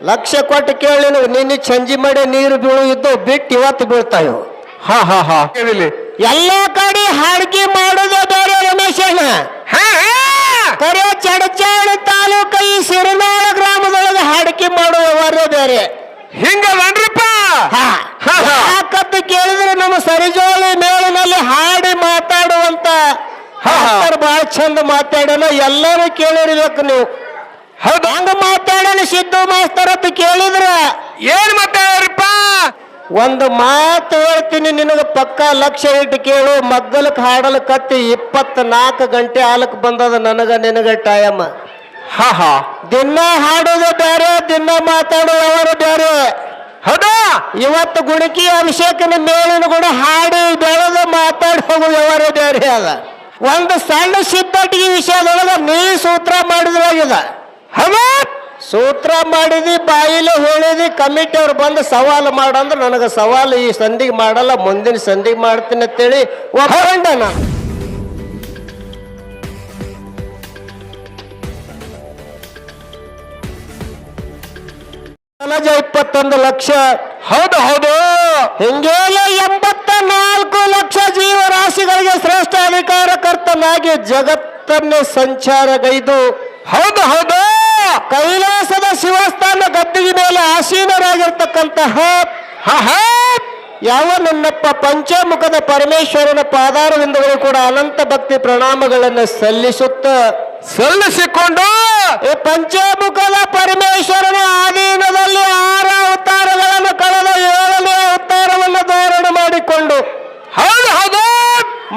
ಲಕ್ಷ ಕೊಟ್ಟು ಕೇಳಿ ನಿನ್ನೆ ಚಂಜಿ ಮಾಡಿ ನೀರು ಬೀಳು ಬಿಟ್ಟು ಇವತ್ತು ಬೀಳ್ತಾವ ಹಾ ಹಾ ಹಾ. ಕೇಳಿಲಿ. ಎಲ್ಲ ಕಡೆ ಹಾಡ್ಗಿ ಮಾಡೋದು ಬೇರೆ ರಮೇಶಣ್ಣ ಹಾ ಹಾ. ಕರೆ ತಾಲೂಕ ಈ ಸಿರಿನಾಳ ಗ್ರಾಮದೊಳಗೆ ಹಾಡಿಕೆ ಮಾಡುವವರು ಬೇರೆ. ಹಿಂಗ ಹಾ. ಹಾ, ಹಾ. ಯಾಕಂತ ಕೇಳಿದ್ರೆ ನಮ್ಮ ಸರಿಜೋಳಿ ಮೇಳಿನಲ್ಲಿ ಹಾಡಿ ಮಾತಾಡುವಂತ. ಬಹಳ ಚಂದ ಮಾತಾಡೋಣ ಎಲ್ಲರೂ ಕೇಳಿರ್ಬೇಕು ನೀವು. ಹಂಗ ಮಾತಾಡೋಣ ಸಿದ್ದು ಮಾಸ್ತರ್ ಅಂತ ಕೇಳಿದ್ರ? ಏನ್ ಮಾತಾಡ್ರಪ್ಪ? ಒಂದು ಮಾತು ಹೇಳ್ತೀನಿ ನಿನಗೆ ಪಕ್ಕ ಲಕ್ಷ ಇಟ್ಟು ಕೇಳು. ಮಗ್ಗಲಕ್ಕೆ ಹಾಡಲು ಕತ್ತಿ ಇಪ್ಪತ್ನಾಲ್ಕು ಗಂಟೆ ಆಲಕ್ ಬಂದದ ನನಗ ನಿನಗ ಟೈಮ್. ಹಾ ಹಾ. ದಿನ ಹಾಡೋದು ಬೇರೆ ದಿನ ಮಾತಾಡೋ ಅವರು ಬೇರೆ ಹೌದಾ? ಇವತ್ತು ಗುಣಕಿ ಅಭಿಷೇಕನ ಮೇಲಿನ ಕೂಡ ಹಾಡಿ ಬೆಳೆದು ಮಾತಾಡಿ ವ್ಯವಹಾರ ಬೇರೆ ಅದ. ಒಂದು ಸಣ್ಣ ಸಿದ್ಧಟಿಗೆ ವಿಷಯದೊಳಗ ನೀ ಸೂತ್ರ ಮಾಡಿದ್ರಾಗಿದ. ಸೂತ್ರ ಮಾಡಿದಿ ಬಾಯಿಲೆ ಹೋಳಿದಿ ಕಮಿಟಿ ಅವ್ರು ಬಂದು ಸವಾಲು ಮಾಡಂದ್ರೆ ನನಗೆ ಸವಾಲು ಈ ಸಂಧಿಗೆ ಮಾಡಲ್ಲ ಮುಂದಿನ ಸಂಧಿಗೆ ಮಾಡ್ತೀನಿ ಅಂತೇಳಿ ಒಪ್ಕೊಂಡ ನಾನು. ಇಪ್ಪತ್ತೊಂದು ಲಕ್ಷ. ಹೌದು ಹೌದು. ಹಿಂಗೇಲೆ ಎಂಬತ್ತ ನಾಲ್ಕು ಲಕ್ಷ ಜೀವರಾಶಿಗಳಿಗೆ ಶ್ರೇಷ್ಠ ಅಧಿಕಾರಕರ್ತನಾಗಿ ಜಗತ್ತನ್ನೇ ಸಂಚಾರಗೈದು. ಹೌದು ಹೌದು. ಕೈಲಾಸದ ಶಿವಸ್ಥಾನ ಗದ್ದಿಗೆ ಮೇಲೆ ಆಸೀನರಾಗಿರ್ತಕ್ಕಂತಹ ಯಾವ ನನ್ನಪ್ಪ ಪಂಚಮುಖದ ಪರಮೇಶ್ವರನ ಪಾದಾರವಿಂದಗಳು ಕೂಡ ಅನಂತ ಭಕ್ತಿ ಪ್ರಣಾಮಗಳನ್ನು ಸಲ್ಲಿಸುತ್ತ ಸಲ್ಲಿಸಿಕೊಂಡು ಈ ಪಂಚಮುಖದ ಪರಮೇಶ್ವರನ ಆಧೀನದಲ್ಲಿ ಆರ ಅವತಾರಗಳನ್ನು ಕಳೆದ ಏಳನೇ ಅವತಾರವನ್ನು ಧೋರಣೆ ಮಾಡಿಕೊಂಡು ಹೌದು ಹೌದು.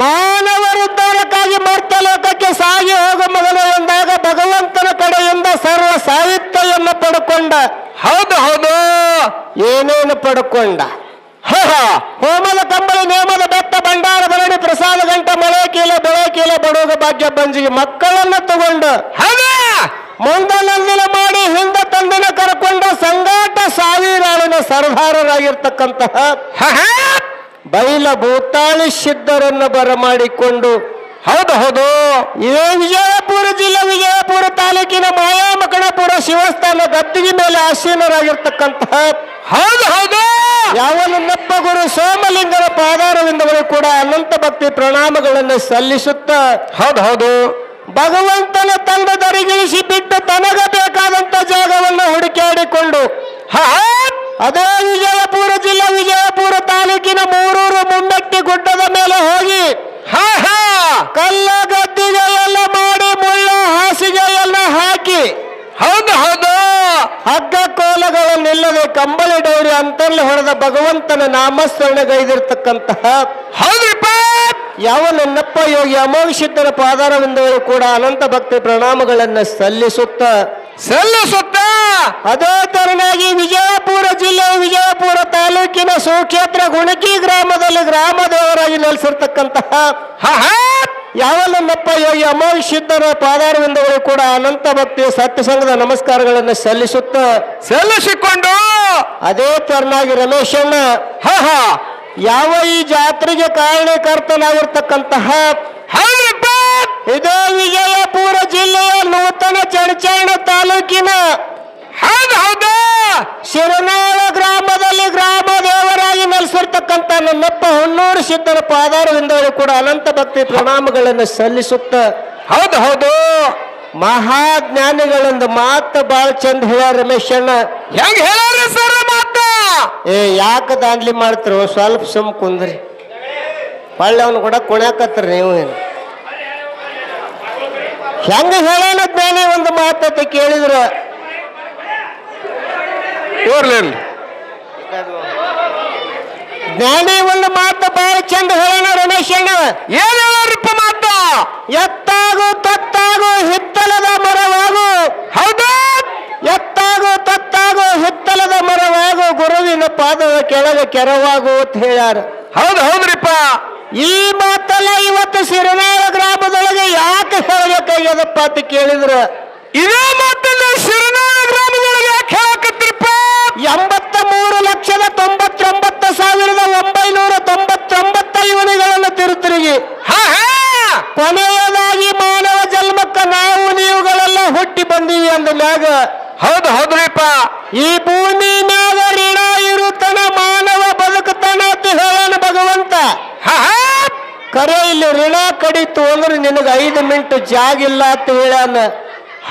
ಮಾನವರ ಪಡ್ಕೊಂಡ. ಹೌದು ಹೌದು. ಏನೇನು ಪಡ್ಕೊಂಡ? ಹಾ ಹಾ. ಹೋಮದ ಕಂಬಳಿ ನೇಮದ ಬೆತ್ತ ಬಂಡಾರ ಬರಣಿ ಪ್ರಸಾದ ಗಂಟ ಮಳೆ ಕೀಲ ಬೆಳೆ ಕೀಲ ಬಡೋಗ ಭಾಗ್ಯ ಬಂಜಿಗೆ ಮಕ್ಕಳನ್ನ ತಗೊಂಡ. ಮುಂದನಂದಿನ ಮುಂದ ಮಾಡಿ ಹಿಂದ ತಂದಿನ ಕರ್ಕೊಂಡ ಸಂಗಾಟ ಸಾವಿರಾಳಿನ ಸರ್ದಾರರಾಗಿರ್ತಕ್ಕಂತಹ ಬೈಲ ಭೂತಾಳಿ ಸಿದ್ಧರನ್ನು ಬರಮಾಡಿಕೊಂಡು ಹೌದು ಹೌದು. ಇದೇ ವಿಜಯಪುರ ಜಿಲ್ಲೆ ವಿಜಯಪುರ ತಾಲೂಕಿನ ಮಾಯಾಮಕಣಪುರ ಶಿವಸ್ಥಾನ ಗದ್ದಿಗೆ ಮೇಲೆ ಆಸೀನರಾಗಿರ್ತಕ್ಕಂತಹ ಹೌದು ಹೌದು. ಯಾವ ನಪ್ಪ ಗುರು ಸೋಮಲಿಂಗನ ಪಾದಾರವಿಂದವರು ಕೂಡ ಅನಂತ ಭಕ್ತಿ ಪ್ರಣಾಮಗಳನ್ನು ಸಲ್ಲಿಸುತ್ತ ಹೌದು ಹೌದು. ಭಗವಂತನ ತಂಡದರಿಗಿಳಿಸಿ ಬಿಟ್ಟು ತನಗ ಬೇಕಾದಂತ ಜಾಗವನ್ನು ಹುಡುಕಾಡಿಕೊಂಡು ಅದೇ ವಿಜಯಪುರ ಜಿಲ್ಲಾ ವಿಜಯಪುರ ತಾಲೂಕಿನ ಮೂರೂರು ಮುಮ್ಮೆಟ್ಟಿ ಗುಡ್ಡದ ಮೇಲೆ ಹೋಗಿ ಹಾ ಹಾ ಕಲ್ಲ ಗದ್ದಿಗೆ ಎಲ್ಲ ಮಾಡಿ ಮುಳ್ಳ ಹಾಸಿಗೆ ಎಲ್ಲ ಹಾಕಿ ಹೌದು ಹೌದು ಹಗ್ಗ ಕೋಲಗಳನ್ನಿಲ್ಲದೆ ಕಂಬಳಿ ಡೌರಿ ಅಂತಲ್ಲಿ ಹೊಡೆದ ಭಗವಂತನ ನಾಮಸ್ಮರಣೆಗೈದಿರ್ತಕ್ಕಂತಹ ಹೌದ್ರಿಪ್ಪ ಯಾವ ನನ್ನಪ್ಪ ಯೋಗಿ ಅಮೋಘ ಪಾದಾರವೆಂದವರು ಕೂಡ ಅನಂತ ಭಕ್ತಿ ಪ್ರಣಾಮಗಳನ್ನ ಸಲ್ಲಿಸುತ್ತ. ಸಲ್ಲಿಸುತ್ತ! ಅದೇ ತರನಾಗಿ ವಿಜಯಪುರ ಜಿಲ್ಲೆ ವಿಜಯಪುರ ತಾಲೂಕಿನ ಸುಕ್ಷೇತ್ರ ಗುಣಕಿ ಗ್ರಾಮದಲ್ಲಿ ಗ್ರಾಮ ದೇವರಾಗಿ ನೆಲೆಸಿರ್ತಕ್ಕಂತಹ ಹಾ ಹಾ ಯಾವ ನನ್ನಪ್ಪ ಯೋಗಿ ಅಮೋಘ ಸಿದ್ಧರ ಪಾದಾರವಿಂದಗಳು ಕೂಡ ಅನಂತ ಭಕ್ತಿ ಸತ್ಯಸಂಗದ ನಮಸ್ಕಾರಗಳನ್ನು ಸಲ್ಲಿಸುತ್ತ ಸಲ್ಲಿಸಿಕೊಂಡು ಅದೇ ತರನಾಗಿ ರಮೇಶಣ್ಣ ಹಾ ಹಾ. ಯಾವ ಈ ಜಾತ್ರೆಗೆ ಕಾರಣಕರ್ತನಾಗಿರ್ತಕ್ಕಂತಹ ಇದೇ ವಿಜಯಪುರ ಜಿಲ್ಲೆಯ ನೂತನ ಚಡಚಾಣ ತಾಲೂಕಿನ ಹೌದು ಹೌದು. ಶಿರನಾಳ ಗ್ರಾಮದಲ್ಲಿ ಗ್ರಾಮ ದೇವರಾಗಿ ನೆಲೆಸಿರ್ತಕ್ಕಂಥ ನನ್ನಪ್ಪ ಹೊನ್ನೂರು ಸಿದ್ಧರ ಪಾದಾರದಿಂದಲೂ ಕೂಡ ಅನಂತ ಭಕ್ತಿ ಪ್ರಣಾಮಗಳನ್ನು ಸಲ್ಲಿಸುತ್ತ ಹೌದು ಹೌದು. ಮಹಾಜ್ಞಾನಿಗಳೊಂದು ಮಾತ ಬಾಳ ಚಂದ ಹೇಳ್ಯಾರ ರಮೇಶಣ್ಣ ಹೆಂಗ್ ಹೇಳ್ರಿ ಸರ್ ಮಾತ? ಏ ಯಾಕ ದಾಂಡ್ಲಿ ಮಾಡ್ತಿರೋ? ಸ್ವಲ್ಪ ಸುಮ್ ಕುಂದ್ರಿ. ಹೊಳ್ಳಿ ಅವನು ಕೂಡ ಕುಣ್ಯಾಕತ್ರಿ ನೀವು ಏನು? ಹೆಂಗ ಹೇಳೋಣ ಜ್ಞಾನಿ ಒಂದು ಮಾತಂತ ಕೇಳಿದ್ರ. ಇರ್ಲಿಲ್ಲ ಜ್ಞಾನಿ ಒಂದು ಮಾತು ಬಹಳ ಚಂದ ಹೇಳೋಣ ರಮೇಶ್ ಅಣ್ಣ ಏನ್ ಮಾತು ಎತ್ತಾಗು, ತತ್ತಾಗು, ಹಿತ್ತಲದ ಮರವಾಗು. ಹೌದು? ಎತ್ತಾಗು, ತತ್ತಾಗು, ಹಿತ್ತಲದ ಮರವಾಗು. ಗುರುವಿನ ಪಾದದ ಕೆಳಗೆ ಕೆರವಾಗು ಅಂತ ಹೇಳ್ಯಾರ. ಹೌದು ಹೌದ್ರಿಪ್ಪ ಈ ಮಾತಲ್ಲ ಇವತ್ತು ಸಿರಿನಾಳ ಗ್ರಾಮದೊಳಗೆ ಯಾಕೆ ಹೇಳಬೇಕಾಗ್ಯದಪ್ಪ ಅಂತ ಕೇಳಿದ್ರ. ಇದೇ ಯಾಕೆ ಹೇಳಕತ್ತಿರಪ್ಪ ಎಂಬತ್ತ ಮೂರು ಲಕ್ಷದ ತೊಂಬತ್ತೊಂಬತ್ತು ಸಾವಿರದ ಒಂಬೈನೂರ ತೊಂಬತ್ತೊಂಬತ್ತ ಯೋನಿಗಳನ್ನು ತಿರುತಿರುಗಿ. ಹಾ ಹಾ! ಕೊನೆಯದಾಗಿ ಮಾನವ ಜನ್ಮಕ್ಕ ನಾವು ನೀವುಗಳೆಲ್ಲ ಹುಟ್ಟಿ ಬಂದೀವಿ ಅಂದ ಮ್ಯಾಗ ಹೌದು ಹೌದ್ರಿಪ್ಪ ಈ ಭೂಮಿ ಮ್ಯಾಗ ಋಣ ಇರುತ್ತನ ಮಾನವ ಬದುಕುತ್ತಾನ ಅಂತ ಹೇಳೋಣ ಭಗವಂತ. ಹಾ ಹಾ! ಕರೆ ಇಲ್ಲಿ ಋಣ ಕಡಿತು ಅಂದ್ರೆ ನಿನಗೆ ಐದು ಮಿನಿಟ್ ಜಾಗಿಲ್ಲ ಅಂತ ಹೇಳ್ಯಾನ.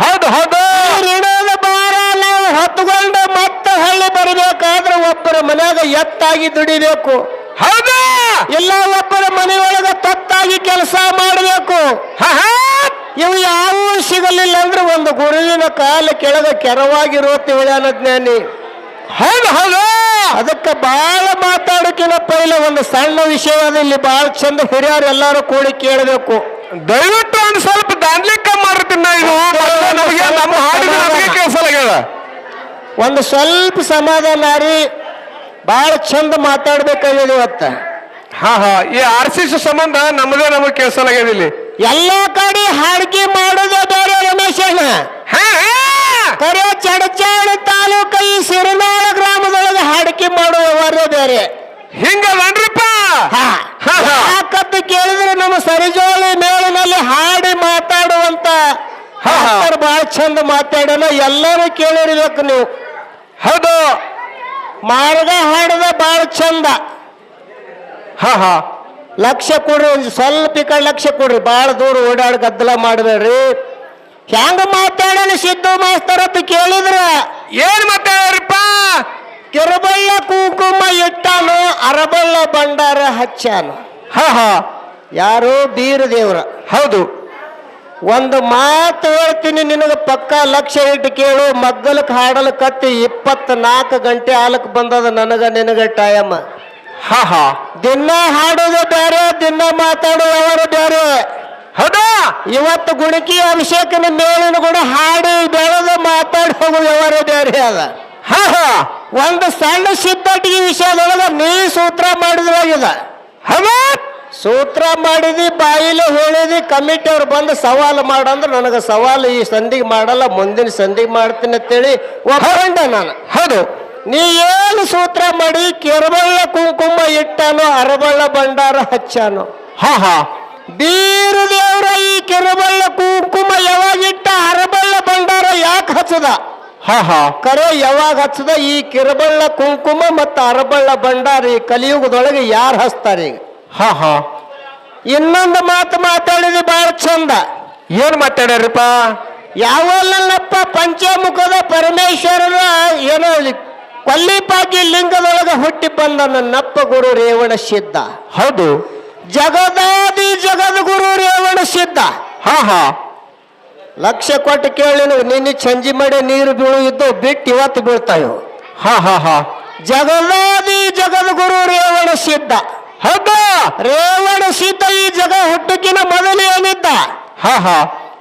ಹೌದು ಹೌದು. ಈ ಋಣದ ಭಾರ ನಾವು ಹೊತ್ತುಕೊಂಡು ಮತ್ತೆ ಹಳ್ಳಿ ಬರಬೇಕಾದ್ರೆ ಒಬ್ಬರ ಮನ್ಯಾಗ ಎತ್ತಾಗಿ ದುಡಿಬೇಕು. ಹೌದಾ? ಎಲ್ಲ ಒಬ್ಬರ ಮನೆಯೊಳಗ ತತ್ತಾಗಿ ಕೆಲಸ ಮಾಡಬೇಕು. ಇವು ಯಾವ ಸಿಗಲಿಲ್ಲ ಅಂದ್ರೆ ಒಂದು ಗುರುವಿನ ಕಾಲ ಕೆಳಗ ಕೆರವಾಗಿರೋ ಹೇಳ್ಯಾನ ಜ್ಞಾನಿ ಹೌದು ಹೌದು. ಅದಕ್ಕೆ ಬಹಳ ಮಾತಾಡೋಕಿನ ಪೈಲೆ ಒಂದು ಸಣ್ಣ ವಿಷಯ ಅದ ಇಲ್ಲಿ ಬಹಳ ಚಂದ ಹಿರಿಯರು ಎಲ್ಲರೂ ಕೂಡಿ ಕೇಳಬೇಕು. ದಯವಿಟ್ಟು ಒಂದು ಸ್ವಲ್ಪ ದಾನ್ಲಿಕ್ಕ ಮಾಡಿರ್ತೀನಿ ನಾ ಇದು. ನಮಗೆ ನಮ್ಮ ಹಾಡಿನ ಕೇಳಿಸಲಾಗ್ಯದ ಒಂದು ಸ್ವಲ್ಪ ಸಮಾಧಾನ ರೀ. ಬಹಳ ಚಂದ ಮಾತಾಡ್ಬೇಕಾಗಿದೆ ಇವತ್ತ. ಹಾ ಹಾ. ಈ ಆರ್ ಸಿ ಸಿ ಸಂಬಂಧ ನಮ್ಮದೇ ನಮಗೆ ಕೇಳಿಸಲಾಗ್ಯದ ಇಲ್ಲಿ. ಎಲ್ಲ ಕಡೆ ಹಾಡಿಕೆ ಮಾಡೋದ ಬೇರೆ ರಮೇಶನ ಹಾ ಹಾ. ಕರೆ ಚಡಚಾಡ ತಾಲೂಕ ಈ ಸಿರಿನಾಳ ಗ್ರಾಮದೊಳಗ ಹಾಡಿಕೆ ಮಾಡುವವರೇ ಬೇರೆ. ಹಿಂಗದನ್ರಿಪ್ಪ ಹಾ. ಹಾ, ಹಾ. ಯಾಕಂತ ಕೇಳಿದ್ರೆ ನಮ್ಮ ಸರಿಜೋಳಿ ಮೇಳಿನಲ್ಲಿ ಹಾಡಿ ಮಾತಾಡುವಂತ ಹಾ, ಹಾ. ಬಹಳ ಚಂದ ಮಾತಾಡೋಣ. ಎಲ್ಲರೂ ಕೇಳಿರ್ಬೇಕು ನೀವು. ಹೌದು. ಮಾರ್ಗ ಹಾಡದ ಭಾಳ ಚಂದ. ಹಾ ಹಾ. ಲಕ್ಷ ಕೊಡ್ರಿ ಒಂದು ಸ್ವಲ್ಪ ಈ ಕಡೆ ಲಕ್ಷ ಕೊಡ್ರಿ. ಭಾಳ ದೂರ ಓಡಾಡ ಗದ್ದಲ ಮಾಡಬೇಡ್ರಿ. ಹೆಂಗ ಮಾತಾಡಲಿ ಸಿದ್ದು ಮಾಸ್ತರ್ ಅಂತ ಕೇಳಿದ್ರ? ಏನ್ ಮಾತಾಡ್ರಿಪ್ಪ? ಕಿರುಬಳ್ಳ ಕುಂಕುಮ ಇಟ್ಟಾನು ಅರಬಳ್ಳ ಭಂಡಾರ ಹಚ್ಚಾನು. ಹಾ ಹಾ. ಯಾರು ಬೀರ ದೇವ್ರ ಹೌದು. ಒಂದು ಮಾತು ಹೇಳ್ತೀನಿ ನಿನಗೆ ಪಕ್ಕ ಲಕ್ಷ ಇಟ್ಟು ಕೇಳು. ಮಗ್ಗಲಕ್ಕೆ ಹಾಡಲು ಕತ್ತಿ ಇಪ್ಪತ್ನಾಲ್ಕು ಗಂಟೆ ಆಲಕ್ಕೆ ಬಂದದ ನನಗ ನಿನಗೆ ಟೈಮ್. ಹಾ ಹಾ. ದಿನ ಹಾಡೋದು ಬೇರೆ ದಿನ ಮಾತಾಡುವವರು ಬೇರೆ ಹೌದಾ? ಇವತ್ತು ಗುಣಕಿ ಅಭಿಷೇಕನ ಮೇಲಿನ ಗುಣ ಹಾಡಿ ಬೆಳೆದು ಮಾತಾಡಿ ಹೋಗೋ ವ್ಯವಹಾರ ಬೇರೆ ಅದ. ಹಾ ಹಾ. ಒಂದು ಸಣ್ಣ ಸಿದ್ಧಟಿಗೆ ವಿಷಯದೊಳಗ ನೀ ಸೂತ್ರ ಮಾಡಿದ್ರಾಗಿದ. ಹೌದಾ? ಸೂತ್ರ ಮಾಡಿದಿ ಬಾಯಿಲೆ ಹೇಳಿದಿ ಕಮಿಟಿ ಅವ್ರು ಬಂದು ಸವಾಲು ಮಾಡಂದ್ರೆ. ನನಗೆ ಸವಾಲು ಈ ಸಂಧಿಗೆ ಮಾಡಲ್ಲ ಮುಂದಿನ ಸಂಧಿಗೆ ಮಾಡ್ತೀನಿ ಅಂತೇಳಿ ಒಪ್ಕೊಂಡೆ ನಾನು. ಹೌದು. ನೀ ಏನು ಸೂತ್ರ ಮಾಡಿ ಕೆರಬಳ್ಳ ಕುಂಕುಮ ಇಟ್ಟಾನು ಅರಬಳ್ಳ ಭಂಡಾರ ಹಚ್ಚಾನು? ಹಾ ಹಾ. ಬೀರು ದೇವ್ರ ಈ ಕೆರಬಳ್ಳ ಕುಂಕುಮ ಯಾವಾಗ ಇಟ್ಟ ಅರಬಳ್ಳ ಭಂಡಾರ ಯಾಕೆ ಹಚ್ಚದ? ಹಾ ಹಾ. ಕರೆ ಯಾವಾಗ ಹಚ್ಚದ? ಈ ಕಿರಬಳ್ಳ ಕುಂಕುಮ ಮತ್ತು ಅರಬಳ್ಳ ಭಂಡಾರ ಈ ಕಲಿಯುಗದೊಳಗೆ ಯಾರು ಹಚ್ತಾರೆ ಈಗ? ಹಾ ಹಾ. ಇನ್ನೊಂದು ಮಾತು ಮಾತಾಡಿದ್ರೆ ಬಹಳ ಚಂದ. ಏನ್ ಮಾತಾಡ್ಯಾರಪ್ಪ? ಯಾವಲ್ಲಪ್ಪ ಪಂಚಮುಖದ ಪರಮೇಶ್ವರನ ಏನೋ ಇಲ್ಲಿ ಕೊಲ್ಲಿಪಾಕಿ ಲಿಂಗದೊಳಗೆ ಹುಟ್ಟಿ ಬಂದ ನನ್ನಪ್ಪ ಗುರು ರೇವಣ ಸಿದ್ಧ. ಹೌದು. ಜಗದಾದಿ ಜಗದ್ಗುರು ರೇವಣ ಸಿದ್ಧ. ಹಾ ಹಾ. ಲಕ್ಷ ಕೊಟ್ಟು ಕೇಳಿ ನಿನ್ನೆ ಚಂಜಿ ಮಾಡಿ ನೀರು ಬೀಳು ಇದ್ದು ಬಿಟ್ಟು ಇವತ್ತು ಬೀಳ್ತಾವೆ ಹಾ ಹಾ ಹಾ. ಜಗದಾದಿ ಜಗದ್ಗುರು ರೇವಣ ಸಿದ್ಧ. ಹೌದಾ ರೇವಣ ಸೀತ ಈ ಜಗ ಹುಟ್ಟಕ್ಕಿನ ಮೊದಲು ಏನಿದ್ದ? ಹಾ ಹಾ.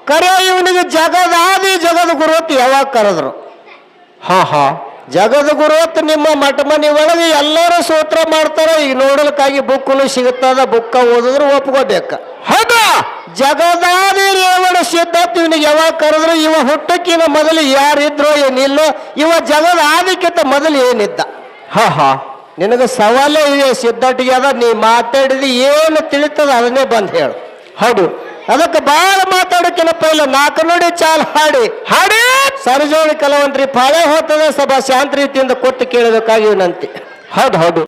ಕರೆ ಇವನಿಗೆ ಜಗದಾದಿ ಜಗದ ಗುರುವತ್ತು ಯಾವಾಗ ಕರೆದ್ರು? ಹಾ ಹಾ. ಜಗದ ಗುರುವತ್ತು ನಿಮ್ಮ ಮಠ ಮನೆ ಒಳಗೆ ಎಲ್ಲರೂ ಸೂತ್ರ ಮಾಡ್ತಾರ ಈ ನೋಡಲಿಕ್ಕಾಗಿ ಬುಕ್ಕುನು ಸಿಗುತ್ತದ ಬುಕ್ಕ ಓದಿದ್ರು ಒಪ್ಕೋಬೇಕ. ಹೌದಾ? ಜಗದಾದಿ ರೇವಣ ಸಿದ್ಧಾರ್ಥ ಇವನಿಗೆ ಯಾವಾಗ ಕರೆದ್ರು? ಇವ ಹುಟ್ಟಕ್ಕಿನ ಮೊದಲು ಯಾರಿದ್ರೋ ಏನಿಲ್ಲೋ ಇವ ಜಗದ ಆದಿಕ್ಕಿಂತ ಮೊದಲು ಏನಿದ್ದ? ಹಾ ಹಾ. ನಿನಗೆ ಸವಾಲೇ ಇದೆ ಸಿದ್ಧಾಟಿಗೆ ಅದ ನೀ ಮಾತಾಡಿದ ಏನು ತಿಳಿತದ ಅದನ್ನೇ ಬಂದು ಹೇಳು. ಹೌದು. ಅದಕ್ಕೆ ಭಾಳ ಮಾತಾಡೋಕಿನ ಪೈಲ ನಾಲ್ಕು ನೋಡಿ ಚಾಲ್ ಹಾಡಿ. ಹಾಡಿ! ಸರಜೋಳಿ ಕಲವಂತ್ರಿ ಪಾಳೆ ಹೋಗ್ತದೆ ಸಭಾ ಶಾಂತ ರೀತಿಯಿಂದ ಕೊಟ್ಟು ಕೇಳಬೇಕಾಗಿ ನಂತೆ ಹೌದು ಹೌದು.